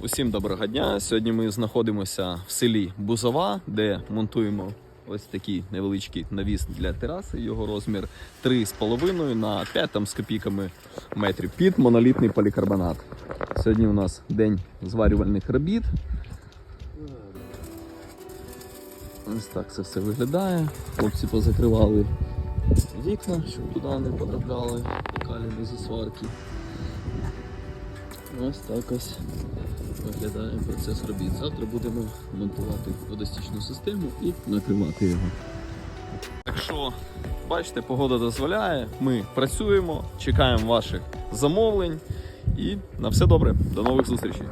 Усім доброго дня. Сьогодні ми знаходимося в селі Бузова, де монтуємо ось такий невеличкий навіс для тераси. Його розмір 3,5 на 5 там, з копійками метрів під монолітний полікарбонат. Сьогодні у нас день зварювальних робіт. Ось так це все виглядає. Хлопці позакривали вікна, щоб туди не потрапляли каліни зі сварки. Ось так ось виглядає процес робіт. Завтра будемо монтувати водостічну систему і накривати його. Якщо бачите, погода дозволяє, ми працюємо, чекаємо ваших замовлень і на все добре. До нових зустрічей.